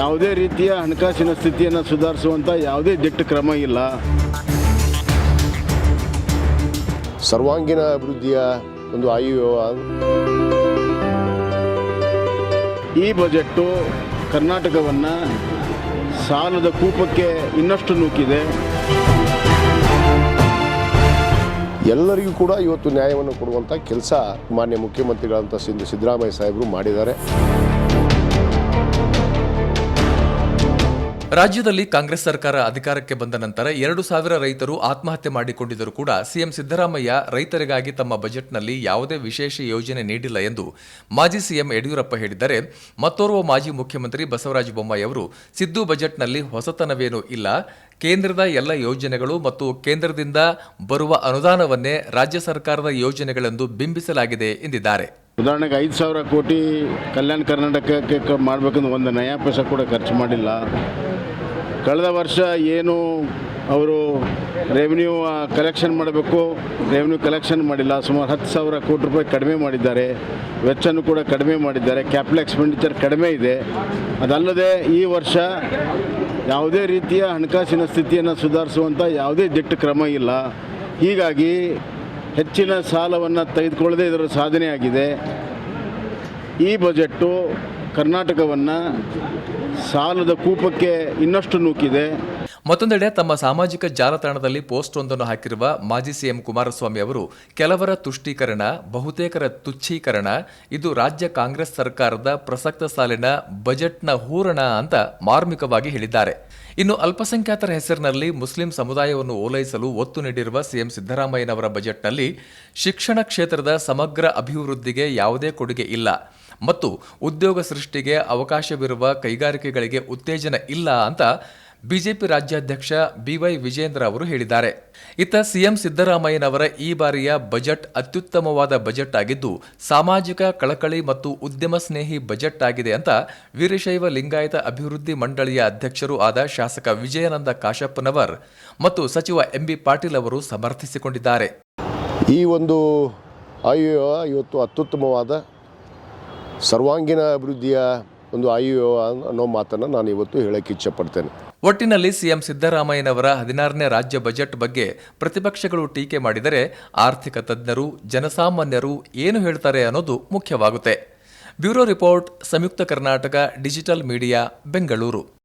ಯಾವುದೇ ರೀತಿಯ ಹಣಕಾಸಿನ ಸ್ಥಿತಿಯನ್ನು ಸುಧಾರಿಸುವಂಥ ಯಾವುದೇ ದಿಟ್ಟ ಕ್ರಮ ಇಲ್ಲ. ಸರ್ವಾಂಗೀಣ ಅಭಿವೃದ್ಧಿಯ ಒಂದು ಆಯುವ ಈ ಬಜೆಟ್ಟು ಕರ್ನಾಟಕವನ್ನು ಸಾಲದ ಕೂಪಕ್ಕೆ ಇನ್ನಷ್ಟು ನೂಕಿದೆ. ಎಲ್ಲರಿಗೂ ಕೂಡ ಇವತ್ತು ನ್ಯಾಯವನ್ನು ಕೊಡುವಂಥ ಕೆಲಸ ಮಾನ್ಯ ಮುಖ್ಯಮಂತ್ರಿಗಳಂತ ಸಿದ್ದು ಸಿದ್ದರಾಮಯ್ಯ ಸಾಹೇಬರು ಮಾಡಿದ್ದಾರೆ. ರಾಜ್ಯದಲ್ಲಿ ಕಾಂಗ್ರೆಸ್ ಸರ್ಕಾರ ಅಧಿಕಾರಕ್ಕೆ ಬಂದ ನಂತರ ಎರಡು ಸಾವಿರ ರೈತರು ಆತ್ಮಹತ್ಯೆ ಮಾಡಿಕೊಂಡಿದ್ದರೂ ಕೂಡ ಸಿಎಂ ಸಿದ್ದರಾಮಯ್ಯ ರೈತರಿಗಾಗಿ ತಮ್ಮ ಬಜೆಟ್ನಲ್ಲಿ ಯಾವುದೇ ವಿಶೇಷ ಯೋಜನೆ ನೀಡಿಲ್ಲ ಎಂದು ಮಾಜಿ ಸಿಎಂ ಯಡಿಯೂರಪ್ಪ ಹೇಳಿದರೆ ಮತ್ತೋರ್ವ ಮಾಜಿ ಮುಖ್ಯಮಂತ್ರಿ ಬಸವರಾಜ ಬೊಮ್ಮಾಯಿ ಅವರು ಸಿದ್ದು ಬಜೆಟ್ನಲ್ಲಿ ಹೊಸತನವೇನೂ ಇಲ್ಲ. ಕೇಂದ್ರದ ಎಲ್ಲ ಯೋಜನೆಗಳು ಮತ್ತು ಕೇಂದ್ರದಿಂದ ಬರುವ ಅನುದಾನವನ್ನೇ ರಾಜ್ಯ ಸರ್ಕಾರದ ಯೋಜನೆಗಳೆಂದು ಬಿಂಬಿಸಲಾಗಿದೆ ಎಂದಿದ್ದಾರೆ. ಉದಾಹರಣೆಗೆ ಐದು ಸಾವಿರ ಕೋಟಿ ಕಲ್ಯಾಣ ಕರ್ನಾಟಕಕ್ಕೆ ಮಾಡಬೇಕಂದ್ರೆ ಒಂದು ನಯಾ ಪೈಸ ಕೂಡ ಖರ್ಚು ಮಾಡಿಲ್ಲ. ಕಳೆದ ವರ್ಷ ಏನು ಅವರು ರೆವಿನ್ಯೂ ಕಲೆಕ್ಷನ್ ಮಾಡಬೇಕು ರೆವಿನ್ಯೂ ಕಲೆಕ್ಷನ್ ಮಾಡಿಲ್ಲ. ಸುಮಾರು ಹತ್ತು ಸಾವಿರ ಕೋಟಿ ರೂಪಾಯಿ ಕಡಿಮೆ ಮಾಡಿದ್ದಾರೆ. ವೆಚ್ಚನೂ ಕೂಡ ಕಡಿಮೆ ಮಾಡಿದ್ದಾರೆ. ಕ್ಯಾಪಿಟಲ್ ಎಕ್ಸ್ಪೆಂಡಿಚರ್ ಕಡಿಮೆ ಇದೆ. ಅದಲ್ಲದೆ ಈ ವರ್ಷ ಯಾವುದೇ ರೀತಿಯ ಹಣಕಾಸಿನ ಸ್ಥಿತಿಯನ್ನು ಸುಧಾರಿಸುವಂಥ ಯಾವುದೇ ದಿಟ್ಟ ಕ್ರಮ ಇಲ್ಲ. ಹೀಗಾಗಿ ಹೆಚ್ಚಿನ ಸಾಲವನ್ನು ತೆಗೆದುಕೊಳ್ಳದೆ ಇದರ ಸಾಧನೆ ಆಗಿದೆ. ಈ ಬಜೆಟ್ಟು ಕರ್ನಾಟಕವನ್ನು ಸಾಲದ ಕೂಪಕ್ಕೆ ಇನ್ನಷ್ಟು ನೂಕಿದೆ. ಮತ್ತೊಂದೆಡೆ ತಮ್ಮ ಸಾಮಾಜಿಕ ಜಾಲತಾಣದಲ್ಲಿ ಪೋಸ್ಟ್ ಒಂದನ್ನು ಹಾಕಿರುವ ಮಾಜಿ ಸಿಎಂ ಕುಮಾರಸ್ವಾಮಿ ಅವರು, ಕೆಲವರ ತುಷ್ಟೀಕರಣ, ಬಹುತೇಕರ ತುಚ್ಛೀಕರಣ, ಇದು ರಾಜ್ಯ ಕಾಂಗ್ರೆಸ್ ಸರ್ಕಾರದ ಪ್ರಸಕ್ತ ಸಾಲಿನ ಬಜೆಟ್ನ ಹೂರಣ ಅಂತ ಮಾರ್ಮಿಕವಾಗಿ ಹೇಳಿದ್ದಾರೆ. ಇನ್ನು ಅಲ್ಪಸಂಖ್ಯಾತರ ಹೆಸರಿನಲ್ಲಿ ಮುಸ್ಲಿಂ ಸಮುದಾಯವನ್ನು ಓಲೈಸಲು ಒತ್ತು ನೀಡಿರುವ ಸಿಎಂ ಸಿದ್ದರಾಮಯ್ಯನವರ ಬಜೆಟ್ನಲ್ಲಿ ಶಿಕ್ಷಣ ಕ್ಷೇತ್ರದ ಸಮಗ್ರ ಅಭಿವೃದ್ಧಿಗೆ ಯಾವುದೇ ಕೊಡುಗೆ ಇಲ್ಲ ಮತ್ತು ಉದ್ಯೋಗ ಸೃಷ್ಟಿಗೆ ಅವಕಾಶವಿರುವ ಕೈಗಾರಿಕೆಗಳಿಗೆ ಉತ್ತೇಜನ ಇಲ್ಲ ಅಂತ ಬಿಜೆಪಿ ರಾಜ್ಯಾಧ್ಯಕ್ಷ ಬಿವೈ ವಿಜೇಂದ್ರ ಅವರು ಹೇಳಿದ್ದಾರೆ. ಇತ್ತ ಸಿಎಂ ಸಿದ್ದರಾಮಯ್ಯನವರ ಈ ಬಾರಿಯ ಬಜೆಟ್ ಅತ್ಯುತ್ತಮವಾದ ಬಜೆಟ್ ಆಗಿದ್ದು, ಸಾಮಾಜಿಕ, ಕಳಕಳಿ ಮತ್ತು ಉದ್ಯಮ ಸ್ನೇಹಿ ಬಜೆಟ್ ಆಗಿದೆ ಅಂತ ವೀರಶೈವ ಲಿಂಗಾಯತ ಅಭಿವೃದ್ಧಿ ಮಂಡಳಿಯ ಅಧ್ಯಕ್ಷರೂ ಆದ ಶಾಸಕ ವಿಜಯಾನಂದ ಕಾಶಪ್ಪನವರ್ ಮತ್ತು ಸಚಿವ ಎಂಬಿ ಪಾಟೀಲ್ ಅವರು ಸಮರ್ಥಿಸಿಕೊಂಡಿದ್ದಾರೆ. ಈ ಒಂದು ಆಯು ಇವತ್ತು ಅತ್ಯುತ್ತಮವಾದ ಸರ್ವಾಂಗೀಣ ಅಭಿವೃದ್ಧಿಯ ಒಂದು ಆಯುವ ಅನ್ನೋ ಮಾತನ್ನು ನಾನು ಇವತ್ತು ಹೇಳಕ್ಕೆ ಇಚ್ಛೆಪಡ್ತೇನೆ. ಒಟ್ಟಿನಲ್ಲಿ ಸಿಎಂ ಸಿದ್ದರಾಮಯ್ಯನವರ ಹದಿನಾರನೇ ರಾಜ್ಯ ಬಜೆಟ್ ಬಗ್ಗೆ ಪ್ರತಿಪಕ್ಷಗಳು ಟೀಕೆ ಮಾಡಿದರೆ ಆರ್ಥಿಕ ತಜ್ಞರು, ಜನಸಾಮಾನ್ಯರು ಏನು ಹೇಳ್ತಾರೆ ಅನ್ನೋದು ಮುಖ್ಯವಾಗುತ್ತೆ. Bureau report, Samyukta Karnataka, digital media, Bengaluru.